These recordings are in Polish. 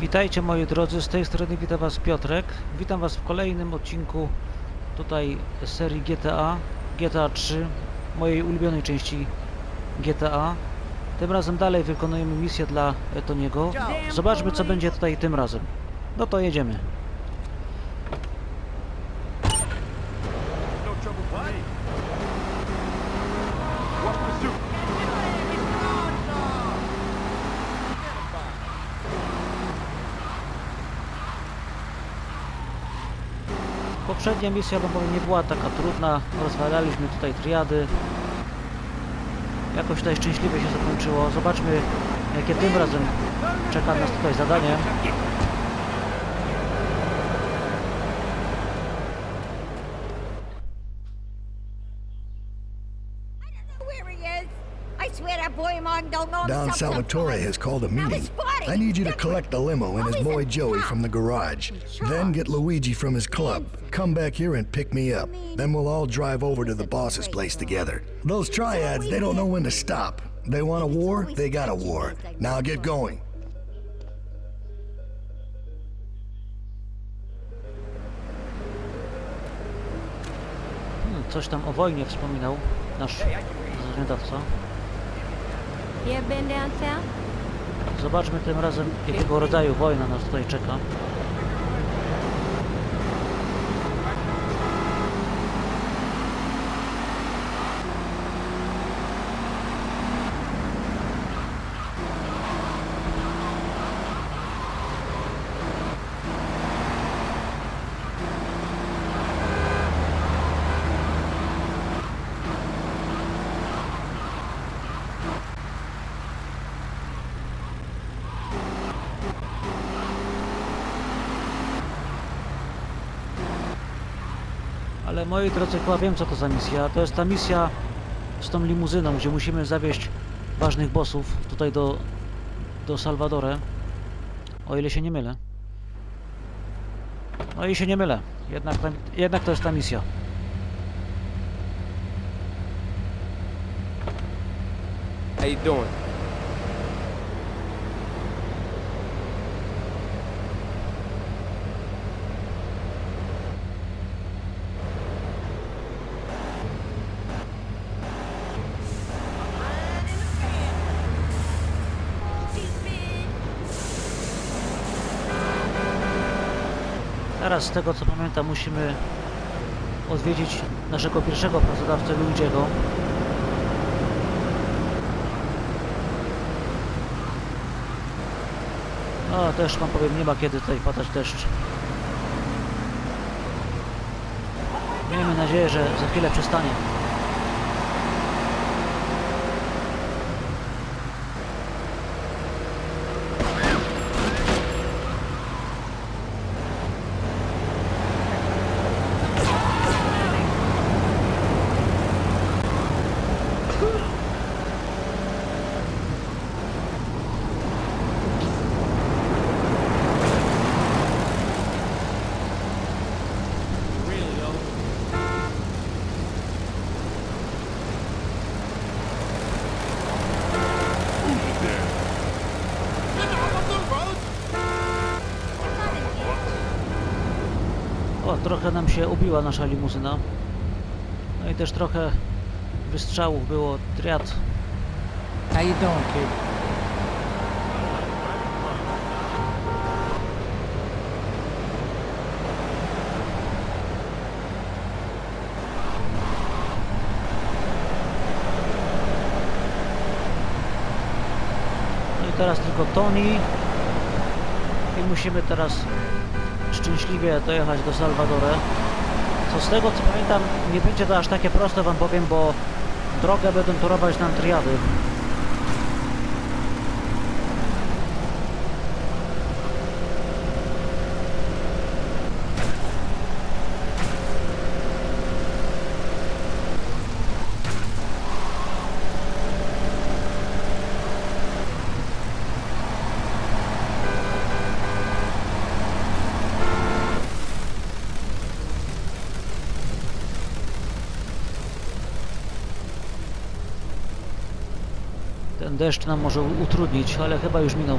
Witajcie moi drodzy, z tej strony witam was Piotrek. Witam was w kolejnym odcinku tutaj serii GTA, GTA 3, mojej ulubionej części GTA. Tym razem dalej wykonujemy misję dla Toniego. Zobaczmy co będzie tutaj tym razem. No to jedziemy. Poprzednia misja, no nie była taka trudna. Rozwalaliśmy tutaj triady. Jakoś tutaj szczęśliwie się zakończyło. Zobaczmy, jakie tym razem czeka nas tutaj zadanie. Don Salvatore has called a meeting. He's. I need you to collect the limo and his boy Joey from the garage. Then get Luigi from his club. Come back here and pick me up. Then we'll all drive over to the boss's place together. Those triads, they don't know when to stop. They want a war, they got a war. Now get going. Hmm, coś tam o wojnie wspominał nasz zwiadowca. You ever been downtown? Zobaczmy tym razem, jakiego rodzaju wojna nas tutaj czeka. Ale moi drodzy, chyba wiem co to za misja. To jest ta misja z tą limuzyną, gdzie musimy zawieźć ważnych bossów tutaj do, do Salvadore. O ile się nie mylę. No i się nie mylę. Jednak, ta, jednak to jest ta misja. How you doing? Teraz z tego co pamiętam musimy odwiedzić naszego pierwszego pracodawcę Luigiego. No też wam powiem, nie ma kiedy tutaj padać deszcz. Miejmy nadzieję, że za chwilę przestanie. Trochę nam się ubiła nasza limuzyna. No i też trochę wystrzałów było, triad. How you doing, kid? No i teraz tylko Tony. I musimy teraz szczęśliwie dojechać do Salvadore. Co z tego co pamiętam nie będzie to aż takie proste wam powiem, bo drogę będą torować nam triady. Ten deszcz nam może utrudnić, ale chyba już minął.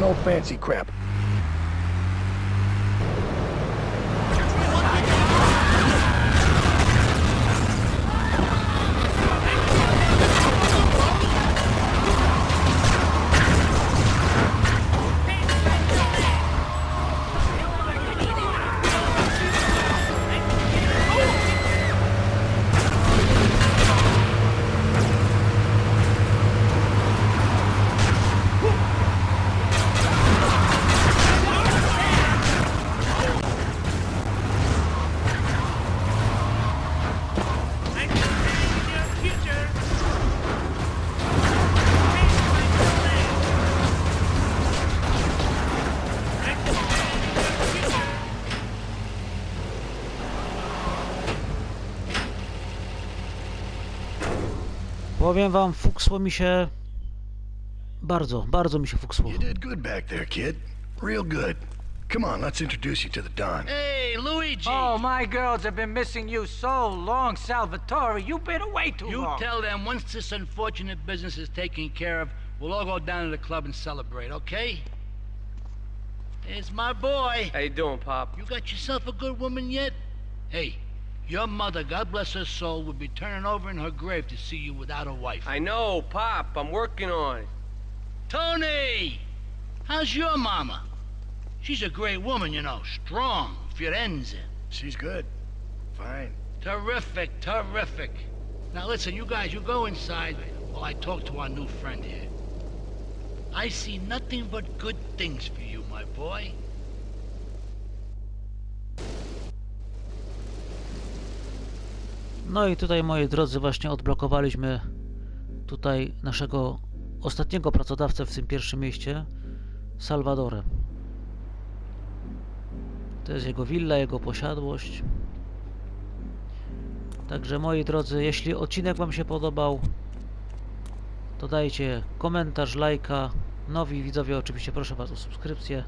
No fancy crap. Powiem wam, fuksło mi się... Bardzo, bardzo mi się fuksło. You did good back there, kid. Real good. Come on, let's introduce you to the Don. Hey, Luigi! Oh, my girls have been missing you so long, Salvatore. You've been away too you long. tell them once this unfortunate business is taken care of, we'll all go down to the club and celebrate, okay? There's my boy. How you doing, Pop? You got yourself a good woman yet? Hey, your mother, God bless her soul, would be turning over in her grave to see you without a wife. I know, Pop. I'm working on it. Tony! How's your mama? She's a great woman, you know, strong, Firenze. She's good. Fine. Terrific, terrific. Now listen, you guys, you go inside while I talk to our new friend here. I see nothing but good things for you, my boy. No i tutaj, moi drodzy, właśnie odblokowaliśmy tutaj naszego ostatniego pracodawcę w tym pierwszym mieście, Salvadorem. To jest jego willa, jego posiadłość. Także moi drodzy, jeśli odcinek Wam się podobał, to dajcie komentarz, lajka. Nowi widzowie oczywiście proszę Was o subskrypcję.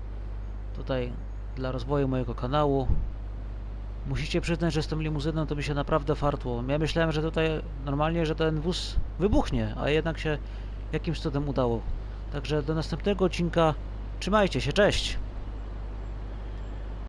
Tutaj dla rozwoju mojego kanału. Musicie przyznać, że z tą limuzyną to mi się naprawdę fartło. Ja myślałem, że tutaj normalnie, że ten wóz wybuchnie, a jednak się jakimś cudem udało. Także do następnego odcinka. Trzymajcie się, cześć!